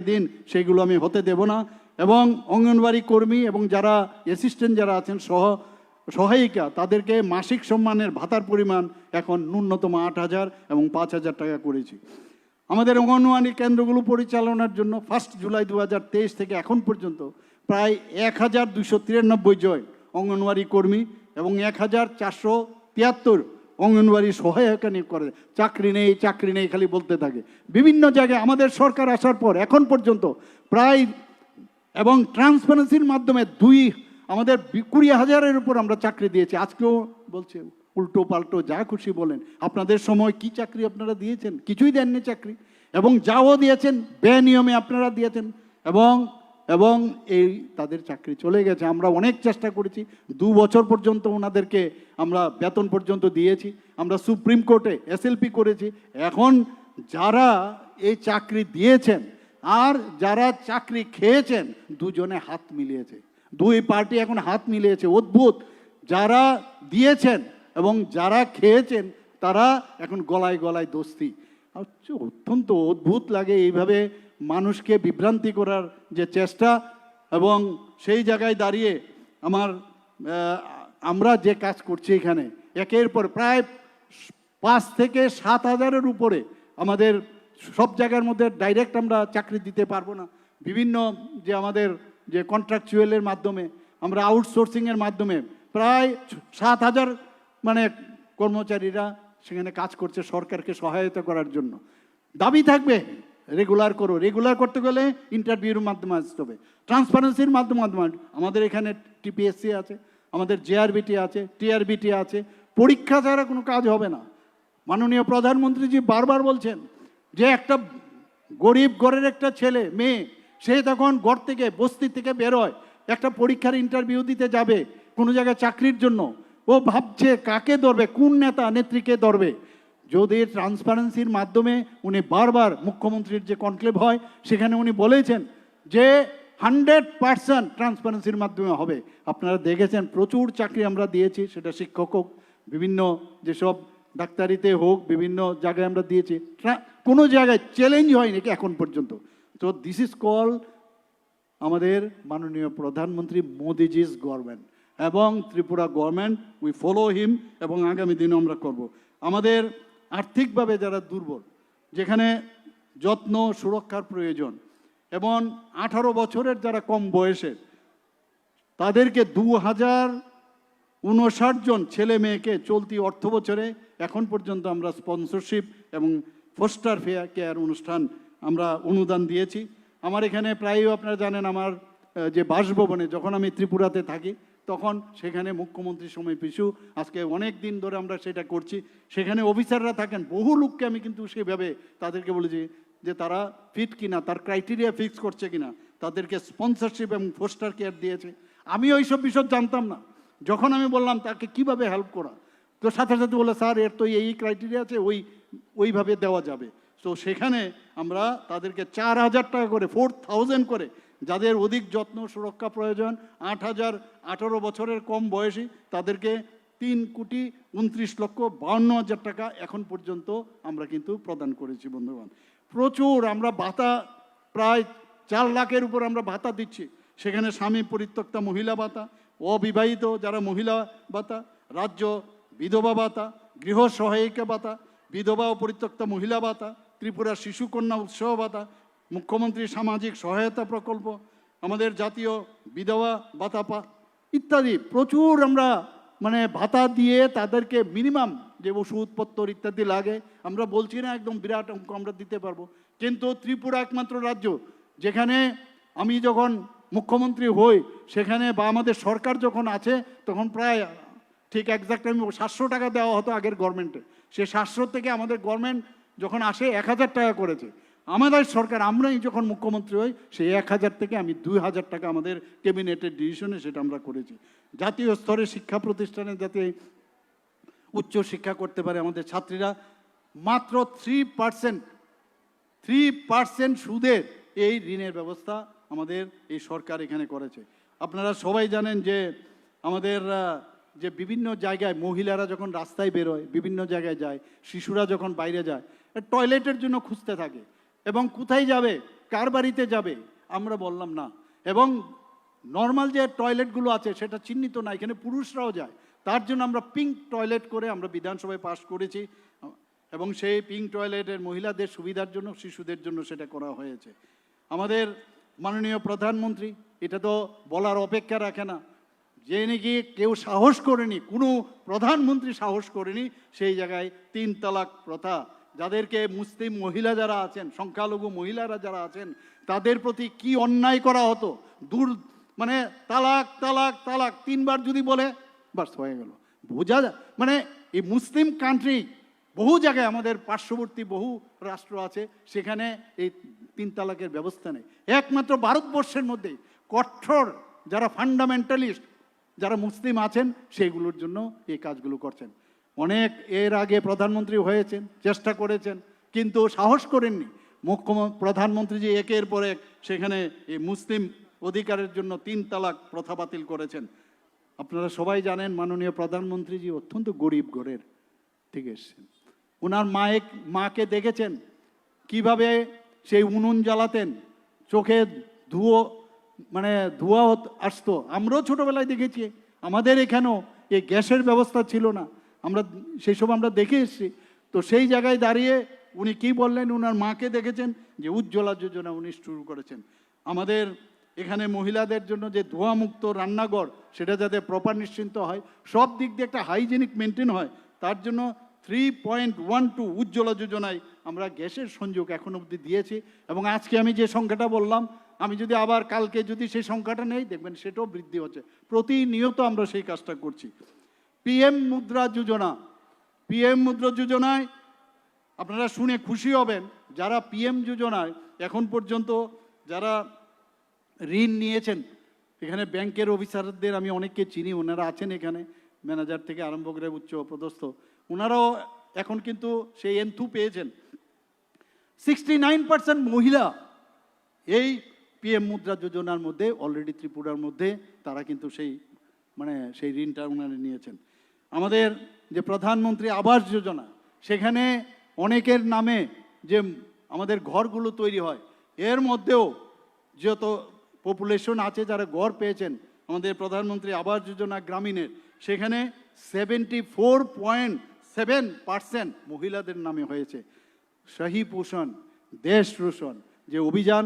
দিন সেগুলো আমি হতে দেব না। এবং অঙ্গনবাড়ি কর্মী এবং যারা অ্যাসিস্ট্যান্ট যারা আছেন সহ, সহায়িকা, তাদেরকে মাসিক সম্মানের ভাতার পরিমাণ এখন ন্যূনতম আট হাজার এবং পাঁচ হাজার টাকা করেছি। আমাদের অঙ্গনওয়াড়ি কেন্দ্রগুলো পরিচালনার জন্য ফার্স্ট জুলাই দু হাজার তেইশ থেকে এখন পর্যন্ত প্রায় এক হাজার দুশো তিরানব্বই জয় অঙ্গনওয়াড়ি কর্মী এবং এক হাজার চারশো তিয়াত্তর অঙ্গনওয়াড়ি সহায়িকা নিয়োগ করে। চাকরি নেই চাকরি নেই, খালি বলতে থাকে। বিভিন্ন জায়গায় আমাদের সরকার আসার পর, এখন পর্যন্ত প্রায় এবং ট্রান্সপারেন্সির মাধ্যমে দুই, আমাদের কুড়ি হাজারের উপর আমরা চাকরি দিয়েছি। আজকেও বলছে, উল্টো পাল্টো যা খুশি বলেন। আপনাদের সময় কি চাকরি আপনারা দিয়েছেন? কিছুই দেননি চাকরি। এবং যাও দিয়েছেন বেনিয়মে আপনারা দিয়েছেন। এবং এবং এই তাদের চাকরি চলে গেছে। আমরা অনেক চেষ্টা করেছি। দু বছর পর্যন্ত ওনাদেরকে আমরা বেতন পর্যন্ত দিয়েছি। আমরা সুপ্রিম কোর্টে এসএলপি করেছি। এখন যারা এই চাকরি দিয়েছেন আর যারা চাকরি খেয়েছেন, দুজনে হাত মিলিয়েছে। দুই পার্টি এখন হাত মিলিয়েছে, অদ্ভুত। যারা দিয়েছেন এবং যারা খেয়েছেন, তারা এখন গলায় গলায় দোস্তি। অত্যন্ত অদ্ভুত লাগে এইভাবে মানুষকে বিভ্রান্তি করার যে চেষ্টা এবং সেই জায়গায় দাঁড়িয়ে আমার আমরা যে কাজ করছি এখানে, একের পর প্রায় পাঁচ থেকে সাত হাজারের উপরে আমাদের সব জায়গার মধ্যে ডাইরেক্ট আমরা চাকরি দিতে পারব না। বিভিন্ন যে আমাদের যে কন্ট্রাকচুয়ালের মাধ্যমে, আমরা আউটসোর্সিংয়ের মাধ্যমে প্রায় সাত হাজার মানে কর্মচারীরা সেখানে কাজ করছে সরকারকে সহায়তা করার জন্য। দাবি থাকবে রেগুলার করো। রেগুলার করতে গেলে ইন্টারভিউর মাধ্যমে আসতে হবে। ট্রান্সপারেন্সির মাধ্যমে আমাদের এখানে টিপিএসসি আছে, আমাদের জেআরবিটি আছে টিআরবিটি আছে। পরীক্ষা ছাড়া কোনো কাজ হবে না। মাননীয় প্রধানমন্ত্রীজি বারবার বলছেন যে একটা গরিব ঘরের একটা ছেলে, মেয়ে, সে তখন ঘর থেকে, বস্তি থেকে বেরোয় একটা পরীক্ষার ইন্টারভিউ দিতে যাবে কোনো জায়গায় চাকরির জন্য। ও ভাবছে কাকে ধরবে, কোন নেতা নেত্রীকে ধরবে? যদি ট্রান্সপারেন্সির মাধ্যমে উনি বারবার মুখ্যমন্ত্রীর যে কনক্লেভ হয়, সেখানে উনি বলেছেন যে হান্ড্রেড পার্সেন্ট ট্রান্সপারেন্সির মাধ্যমে হবে। আপনারা দেখেছেন প্রচুর চাকরি আমরা দিয়েছি, সেটা শিক্ষক হোক, বিভিন্ন যেসব ডাক্তারিতে হোক, বিভিন্ন জায়গায় আমরা দিয়েছি। কোনো জায়গায় চ্যালেঞ্জ হয়নি এখন পর্যন্ত? তো দিস ইজ কল আমাদের মাননীয় প্রধানমন্ত্রী মোদিজিস গভর্নমেন্ট এবং Tripura government we follow him এবং আগামী দিনে আমরা করব। আমাদের আর্থিকভাবে যারা দুর্বল, যেখানে যত্ন, সুরক্ষার প্রয়োজন এবং আঠারো বছরের যারা কম বয়সের, তাদেরকে দু হাজার উনষাট জন ছেলে মেয়েকে চলতি অর্থ বছরে এখন পর্যন্ত আমরা স্পন্সরশিপ এবং ফোস্টার ফেয়ার কেয়ার অনুষ্ঠান আমরা অনুদান দিয়েছি। আমার এখানে প্রায়ই আপনারা জানেন আমার যে বাসভবনে যখন আমি ত্রিপুরাতে থাকি তখন সেখানে মুখ্যমন্ত্রী সময় পিছু, আজকে অনেক দিন ধরে আমরা সেটা করছি। সেখানে অফিসাররা থাকেন, বহু লোককে আমি কিন্তু সেভাবে তাদেরকে বলেছি যে তারা ফিট কিনা, তার ক্রাইটেরিয়া ফিক্স করছে কিনা, তাদেরকে স্পন্সরশিপ এবং ফোস্টার কেয়ার দিয়েছে। আমি ওইসব বিষয় জানতাম না। যখন আমি বললাম, তাকে কীভাবে হেল্প করা? তো সাথে সাথে বলে স্যার, এর তো এই ক্রাইটেরিয়া আছে, ওই, ওইভাবে দেওয়া যাবে। তো সেখানে আমরা তাদেরকে চার হাজার টাকা করে ফোর থাউজেন্ড করে যাদের অধিক যত্ন সুরক্ষা প্রয়োজন, আট হাজার আঠারো বছরের কম বয়সী, তাদেরকে তিন কোটি উনত্রিশ লক্ষ বাউন্ন হাজার টাকা এখন পর্যন্ত আমরা কিন্তু প্রদান করেছি, বন্ধুগণ। প্রচুর আমরা ভাতা, প্রায় চার লাখের উপর আমরা ভাতা দিচ্ছি। সেখানে স্বামী পরিত্যক্তা মহিলা ভাতা, অবিবাহিত যারা মহিলা ভাতা, রাজ্য বিধবা ভাতা, গৃহ সহায়িকা ভাতা, বিধবা ও পরিত্যক্তা মহিলা ভাতা ত্রিপুরা শিশু কন্যা উৎসাহ ভাতা মুখ্যমন্ত্রী সামাজিক সহায়তা প্রকল্প, আমাদের জাতীয় বিধবা ভাতা পা ইত্যাদি প্রচুর আমরা মানে ভাতা দিয়ে তাদেরকে মিনিমাম যে ওষুধপত্র ইত্যাদি লাগে, আমরা বলছি না একদম বিরাট অঙ্ক আমরা দিতে পারব। কিন্তু ত্রিপুরা একমাত্র রাজ্য যেখানে আমি যখন মুখ্যমন্ত্রী হই, সেখানে বা আমাদের সরকার যখন আছে, তখন প্রায় ঠিক একজাক্ট আমি সাতশো টাকা দেওয়া হতো আগের গভর্নমেন্টে সে সাতশো থেকে আমাদের গভর্নমেন্ট যখন আসে, এক হাজার টাকা করেছে। আমাদের সরকার, আমরাই যখন মুখ্যমন্ত্রী হই, সেই এক হাজার থেকে আমি দুই হাজার টাকা আমাদের ক্যাবিনেটের ডিসিশনে সেটা আমরা করেছি। জাতীয় স্তরে শিক্ষা প্রতিষ্ঠানে যাতে উচ্চ শিক্ষা করতে পারে আমাদের ছাত্রীরা, মাত্র থ্রি পার্সেন্ট থ্রি পার্সেন্ট সুদের এই ঋণের ব্যবস্থা আমাদের এই সরকার এখানে করেছে। আপনারা সবাই জানেন যে আমাদের যে বিভিন্ন জায়গায় মহিলারা যখন রাস্তায় বেরোয়, বিভিন্ন জায়গায় যায়, শিশুরা যখন বাইরে যায়, টয়লেটের জন্য খুঁজতে থাকে। এবং কোথায় যাবে? কার বাড়িতে যাবে? আমরা বললাম না। এবং নর্মাল যে টয়লেটগুলো আছে, সেটা চিহ্নিত না, এখানে পুরুষরাও যায়। তার জন্য আমরা পিঙ্ক টয়লেট করে আমরা বিধানসভায় পাশ করেছি। এবং সেই পিঙ্ক টয়লেটের মহিলাদের সুবিধার জন্য, শিশুদের জন্য সেটা করা হয়েছে। আমাদের মাননীয় প্রধানমন্ত্রী, এটা তো বলার অপেক্ষা রাখে না। যে নাকি কেউ সাহস করেনি, কোনো প্রধানমন্ত্রী সাহস করেনি, সেই জায়গায় তিন তালাক প্রথা যাদেরকে মুসলিম মহিলা যারা আছেন, সংখ্যালঘু মহিলারা যারা আছেন, তাদের প্রতি কি অন্যায় করা হতো? দূর মানে তালাক তালাক তালাক, তিনবার যদি বলে বাস হয়ে গেল। বোঝা মানে এই মুসলিম কান্ট্রি বহু জায়গায় আমাদের পার্শ্ববর্তী বহু রাষ্ট্র আছে, সেখানে এই তিন তালাকের ব্যবস্থা নেই। একমাত্র ভারতবর্ষের মধ্যে কঠোর যারা ফান্ডামেন্টালিস্ট যারা মুসলিম আছেন সেইগুলোর জন্য এই কাজগুলো করছেন। অনেক এর আগে প্রধানমন্ত্রী হয়েছেন, চেষ্টা করেছেন, কিন্তু সাহস করেননি। মুখ্যমন্ত্রী প্রধানমন্ত্রী যে একের পর এক সেখানে এই মুসলিম অধিকারের জন্য তিন তালাক প্রথা বাতিল করেছেন। আপনারা সবাই জানেন মাননীয় প্রধানমন্ত্রীজি অত্যন্ত গরিব ঘরের থেকে এসেছেন। ওনার মায়ে মাকে দেখেছেন? কীভাবে সেই উনুন জ্বালাতেন? চোখে ধুয়ো মানে ধোঁয়া আসতো। আমরাও ছোটোবেলায় দেখেছি। আমাদের এখানেও এই গ্যাসের ব্যবস্থা ছিল না। আমরা সেই সব আমরা দেখে এসেছি। তো সেই জায়গায় দাঁড়িয়ে উনি কি বললেন? উনার মাকে দেখেছেন যে উজ্জ্বলা যোজনা উনি শুরু করেছেন। আমাদের এখানে মহিলাদের জন্য যে ধোঁয়ামুক্ত রান্নাঘর, সেটা যাতে প্রপার নিশ্চিন্ত হয়, সব দিক দিয়ে একটা হাইজেনিক মেনটেন হয়, তার জন্য three point one two Ujjwala যোজনায় আমরা গ্যাসের সংযোগ এখন অবধি দিয়েছি। এবং আজকে আমি যে সংখ্যাটা বললাম, আমি যদি আবার কালকে যদি সেই সংখ্যাটা নেই, দেখবেন সেটাও বৃদ্ধি হচ্ছে। প্রতিনিয়ত আমরা সেই কাজটা করছি। পিএম মুদ্রা যোজনা পিএম মুদ্রা যোজনায় আপনারা শুনে খুশি হবেন, যারা পিএম যোজনায় এখন পর্যন্ত যারা ঋণ নিয়েছেন, এখানে ব্যাংকের অফিসারদের আমি অনেককে চিনি, ওনারা আছেন এখানে, ম্যানেজার থেকে আরম্ভ করে উচ্চ পদস্থ, ওনারাও এখন কিন্তু সেই এন্থু পেয়েছেন। সিক্সটি নাইন পার্সেন্ট মহিলা এই পিএম মুদ্রা যোজনার মধ্যে অলরেডি ত্রিপুরার মধ্যে, তারা কিন্তু সেই মানে সেই ঋণটা ওনারা নিয়েছেন। আমাদের যে প্রধানমন্ত্রী আবাস যোজনা, সেখানে অনেকের নামে যে আমাদের ঘরগুলো তৈরি হয়, এর মধ্যেও যত পপুলেশন আছে যারা ঘর পেয়েছেন, আমাদের প্রধানমন্ত্রী আবাস যোজনা গ্রামীণের, সেখানে seventy four point seven percent মহিলাদের নামে হয়েছে। শাহী পোষণ দেশ রোশন যে অভিযান,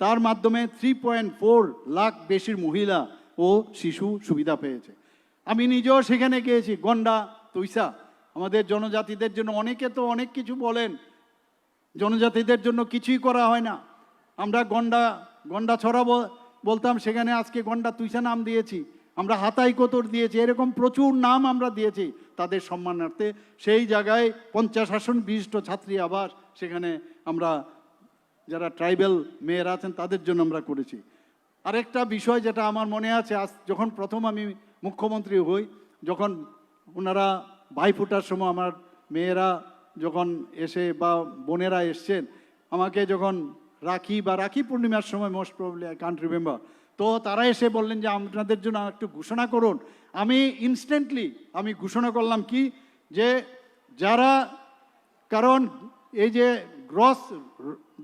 তার মাধ্যমে থ্রি পয়েন্ট ফোর লাখ বেশির মহিলা ও শিশু সুবিধা পেয়েছে। আমি নিজেও সেখানে গিয়েছি। গন্ডা, তুইসা, আমাদের জনজাতিদের জন্য অনেকে তো অনেক কিছু বলেন। জনজাতিদের জন্য কিছুই করা হয় না। আমরা গন্ডা গন্ডা ছড়া বলতাম, সেখানে আজকে গন্ডা, তুইসা নাম দিয়েছি। আমরা হাতাই কোতর দিয়েছি। এরকম প্রচুর নাম আমরা দিয়েছি। তাদের সম্মানার্থে সেই জায়গায় পঞ্চাশ আসন বিশিষ্ট ছাত্রী আবাস সেখানে আমরা, যারা ট্রাইবেল মেয়েরা আছেন, তাদের জন্য আমরা করেছি। আরেকটা বিষয় যেটা আমার মনে আছে, আজ যখন প্রথম আমি মুখ্যমন্ত্রী হই, যখন ওনারা ভাইফোঁটার সময় আমার মেয়েরা যখন এসে বা বোনেরা এসছেন, আমাকে যখন রাখি বা রাখি পূর্ণিমার সময় most probably I can't remember তো তারা এসে বললেন যে আপনাদের জন্য একটু ঘোষণা করুন। আমি ইনস্ট্যান্টলি আমি ঘোষণা করলাম কি, যে যারা, কারণ এই যে গ্রস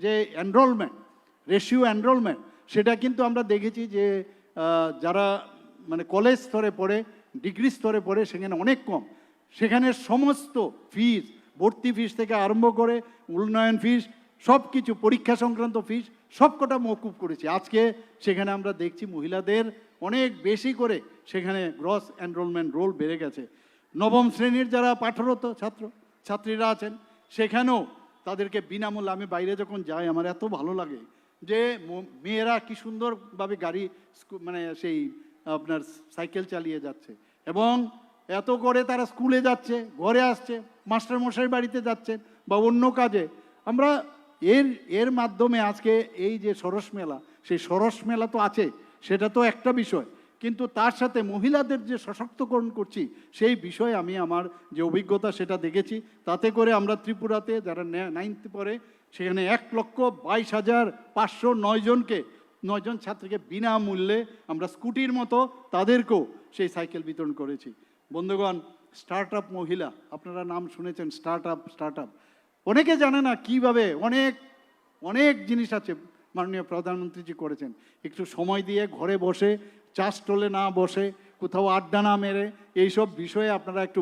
যে এনরোলমেন্ট রেশিও এনরোলমেন্ট সেটা কিন্তু আমরা দেখেছি যে যারা মানে কলেজ স্তরে পড়ে, ডিগ্রি স্তরে পড়ে সেখানে অনেক কম। সেখানে সমস্ত ফিস ভর্তি ফিস থেকে আরম্ভ করে, উন্নয়ন ফিস সব কিছু পরীক্ষা সংক্রান্ত ফিস সব কটা মৌকুব করেছি। আজকে সেখানে আমরা দেখছি মহিলাদের অনেক বেশি করে সেখানে গ্রস এনরোলমেন্ট রোল বেড়ে গেছে। নবম শ্রেণির যারা পাঠরত ছাত্র, ছাত্রীরা আছেন, সেখানেও তাদেরকে বিনামূল্যে আমি বাইরে যখন যাই, আমার এত ভালো লাগে যে মেয়েরা কি সুন্দরভাবে গাড়ি মানে সেই আপনার সাইকেল চালিয়ে যাচ্ছে এবং এত করে তারা স্কুলে যাচ্ছে, ঘরে আসছে মাস্টার মশাই বাড়িতে যাচ্ছেন বা অন্য কাজে। আমরা এর এর মাধ্যমে আজকে এই যে সরস মেলা, সেই সরস মেলা তো আছে, সেটা তো একটা বিষয়। কিন্তু তার সাথে মহিলাদের যে সশক্তকরণ করছি, সেই বিষয়ে আমি আমার যে অভিজ্ঞতা সেটা দেখেছি। তাতে করে আমরা ত্রিপুরাতে যারা নাইনথ পরে সেখানে এক লক্ষ বাইশ হাজার পাঁচশো নয় জনকে নয়জন ছাত্রীকে বিনামূল্যে আমরা স্কুটির মতো তাদেরকেও সেই সাইকেল বিতরণ করেছি। বন্ধুগণ স্টার্ট আপ মহিলা, আপনারা নাম শুনেছেন স্টার্ট আপ স্টার্ট আপ অনেকে জানে না কীভাবে অনেক অনেক জিনিস আছে মাননীয় প্রধানমন্ত্রীজি করেছেন। একটু সময় দিয়ে ঘরে বসে চাষ টোলে না বসে, কোথাও আড্ডা না মেরে, এইসব বিষয়ে আপনারা একটু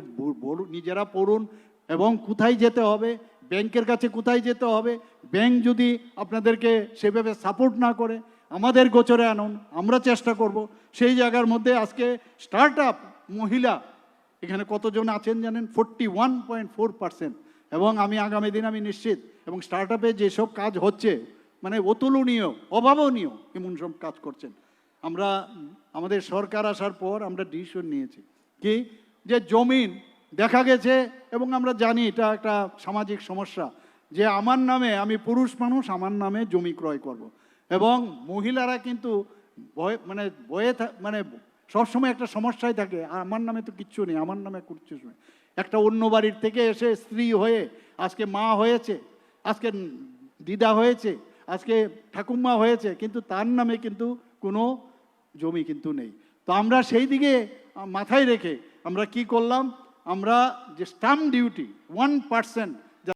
নিজেরা পড়ুন এবং কোথায় যেতে হবে, ব্যাংকের কাছে কোথায় যেতে হবে, ব্যাংক যদি আপনাদেরকে সেভাবে সাপোর্ট না করে আমাদের গোচরে আনুন, আমরা চেষ্টা করব। সেই জায়গার মধ্যে আজকে স্টার্ট আপ মহিলা, এখানে কতজন আছেন জানেন? Forty one point four percent. এবং আমি আগামী দিন আমি নিশ্চিত, এবং স্টার্ট আপে যেসব কাজ হচ্ছে মানে অতুলনীয়, অভাবনীয়, এমন সব কাজ করছেন। আমরা, আমাদের সরকার আসার পর আমরা ডিসিশন নিয়েছি কি, যে জমিন দেখা গেছে, এবং আমরা জানি এটা একটা সামাজিক সমস্যা, যে আমার নামে আমি পুরুষ মানুষ, আমার নামে জমি ক্রয় করব। এবং মহিলারা কিন্তু মানে থা- মানে সবসময় একটা সমস্যায় থাকে, আমার নামে তো কিচ্ছু নেই, আমার নামে কিচ্ছু নেই। একটা অন্য বাড়ির থেকে এসে স্ত্রী হয়ে আজকে মা হয়েছে, আজকে দিদা হয়েছে, আজকে ঠাকুমা হয়েছে, কিন্তু তার নামে কিন্তু কোনো জমি কিন্তু নেই। তো আমরা সেই দিকে মাথায় রেখে আমরা কি করলাম? আমরা যে স্টাম্প ডিউটি ওয়ান পার্সেন্ট